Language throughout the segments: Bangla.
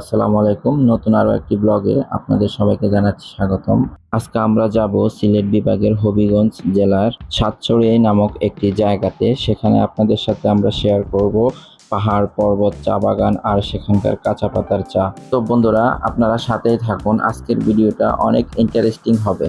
আসসালামু আলাইকুম। নতুন আরও একটি ব্লগে আপনাদের সবাইকে জানাচ্ছি স্বাগতম। আজকে আমরা যাব সিলেট বিভাগের হবিগঞ্জ জেলার সাতচড়িয়াই নামক একটি জায়গাতে। সেখানে আপনাদের সাথে আমরা শেয়ার করব পাহাড়, পর্বত, চা বাগান আর সেখানকার কাঁচা পাতার চা। তো বন্ধুরা, আপনারা সাথেই থাকুন। আজকের ভিডিওটা অনেক ইন্টারেস্টিং হবে।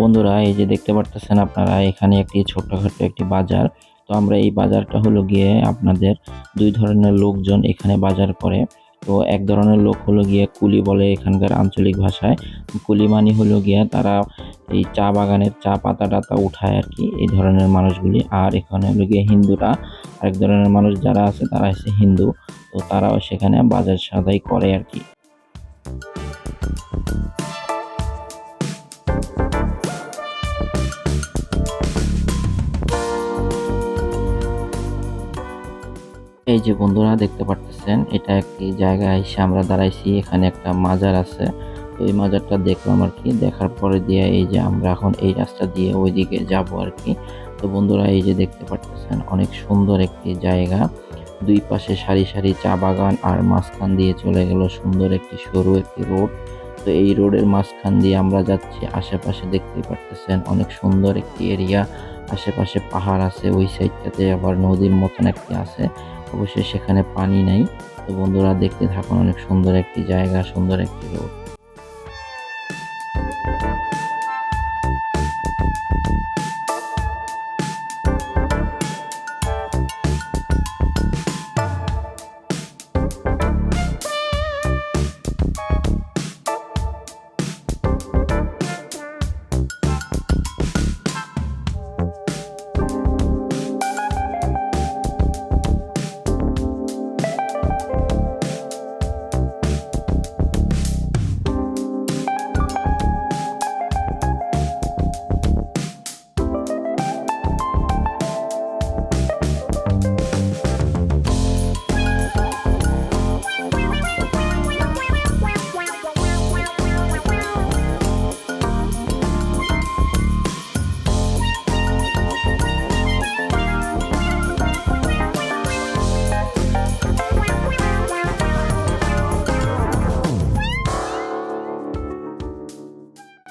বন্ধুরা, এই যে দেখতে পারতেছেন আপনারা, এখানে একটি ছোট্টখাটো একটি বাজার। তো আমরা এই বাজারটা হলো গিয়ে আপনাদের দুই ধরনের লোকজন এখানে বাজার করে। তো এক ধরনের লোক হলো গিয়ে কুলি বলে এখানকার আঞ্চলিক ভাষায়। কুলি মানে হলো গিয়ে তারা এই চা বাগানের চা পাতা টাতা উঠায় আর কি, এই ধরনের মানুষগুলি। আর এখানে হলো গিয়ে হিন্দুরা, আরেক ধরনের মানুষ যারা আছে তারা হচ্ছে হিন্দু। তো তারাও সেখানে বাজার সাদাই করে আর কি। এই যে বন্ধুরা দেখতে পারতেছেন, এটা একটি জায়গায় এসে আমরা দাঁড়াইছি, এখানে একটা মাজার আছে। তো এই মাজারটা দেখলাম আর কি, দেখার পরে দিয়ে এই যে আমরা এখন এই রাস্তা দিয়ে ওইদিকে যাব আর কি। তো বন্ধুরা এই যে দেখতে পারতেছেন, অনেক সুন্দর একটি জায়গা। দুই পাশে সারি সারি চা বাগান আর মাঝখান দিয়ে চলে গেল সুন্দর একটি সরু একটি রোড। তো এই রোডের মাঝখান দিয়ে আমরা যাচ্ছি, আশেপাশে দেখতে পারতেছেন অনেক সুন্দর একটি এরিয়া। আশেপাশে পাহাড় আছে, ওই সাইডটাতে আবার নদীর মতন একটি আছে। অবশ্যই সেখানে পানি নাই। তো বন্ধুরা দেখতে থাকুন, অনেক সুন্দর একটি জায়গা, সুন্দর একটি রোড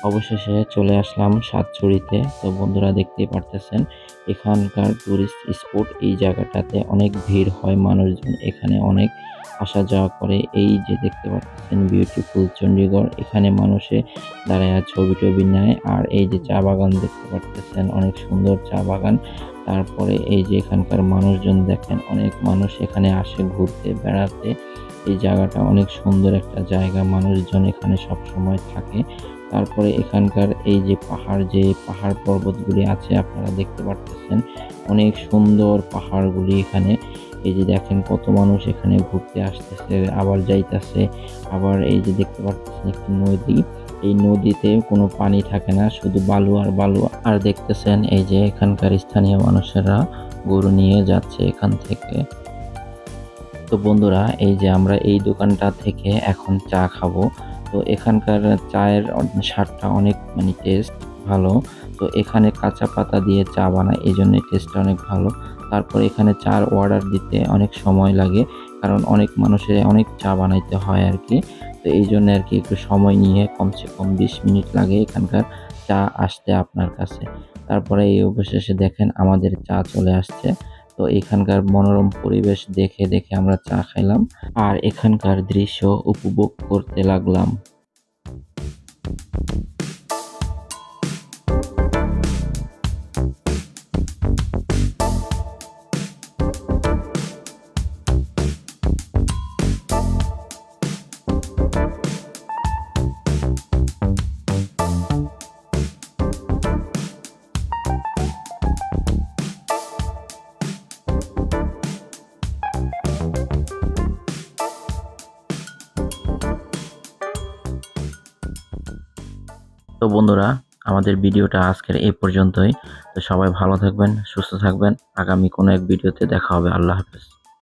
অবশেষে চলে আসলাম সাতছড়িতে তো বন্ধুরা দেখতেই পারতেছেন, এখানকার টুরিস্ট স্পট এই জায়গাটাতে অনেক ভিড় হয় মানুষজন, এখানে অনেক আসা যাওয়া করে। এই যে দেখতে পাচ্ছেন বিউটিফুল চণ্ডীগড় এখানে মানুষে দাঁড়ায় ছবি টবি নেয়। আর এই যে চা বাগান দেখতে পাচ্ছেন অনেক সুন্দর চা বাগান। তারপরে এই যে এখানকার মানুষজন দেখেন, অনেক মানুষ এখানে আসে ঘুরতে, বেড়াতে। এই জায়গাটা অনেক সুন্দর একটা জায়গা, মানুষজন এখানে সব সময় থাকে। তারপরে এখানকার এই যে পাহাড় যে পাহাড় পর্বতগুলি আছে আপনারা দেখতে পারতেছেন, অনেক সুন্দর পাহাড়গুলি এখানে। এই যে দেখেন কত মানুষ এখানে ঘুরতে আসতেছে, আবার যাইতেছে। আবার এই যে দেখতে পারতেছেন একটি নদী। এই নদীতে কোনো পানি থাকে না, শুধু বালু আর বালু। আর দেখতেছেন এই যে এখানকার স্থানীয় মানুষেরা গরু নিয়ে যাচ্ছে এখান থেকে। তো বন্ধুরা, এই যে আমরা এই দোকানটা থেকে এখন চা খাব। তো এখানকার চায়ের স্বাদটা অনেক মানে টেস্ট ভালো। তো এখানে কাঁচা পাতা দিয়ে চা বানায় এই জন্য টেস্টটা অনেক ভালো। তারপর এখানে চার অর্ডার দিতে অনেক সময় লাগে, কারণ অনেক মানুষের অনেক চা বানাইতে হয় আর কি তো এই জন্য আর কি একটু সময় নিয়ে কমসে কম বিশ মিনিট লাগে এখানকার চা আসতে আপনার কাছে। তারপরে এই অবশেষে দেখেন আমাদের চা চলে আসছে। তো এখানকার মনোরম পরিবেশ দেখে দেখে আমরা চা খাইলাম আর এখানকার দৃশ্য উপভোগ করতে লাগলাম। তো বন্ধুরা, আমাদের ভিডিওটা আজকের এই পর্যন্তই। তো সবাই ভালো থাকবেন, সুস্থ থাকবেন। আগামী কোনো এক ভিডিওতে দেখা হবে। আল্লাহ হাফেজ।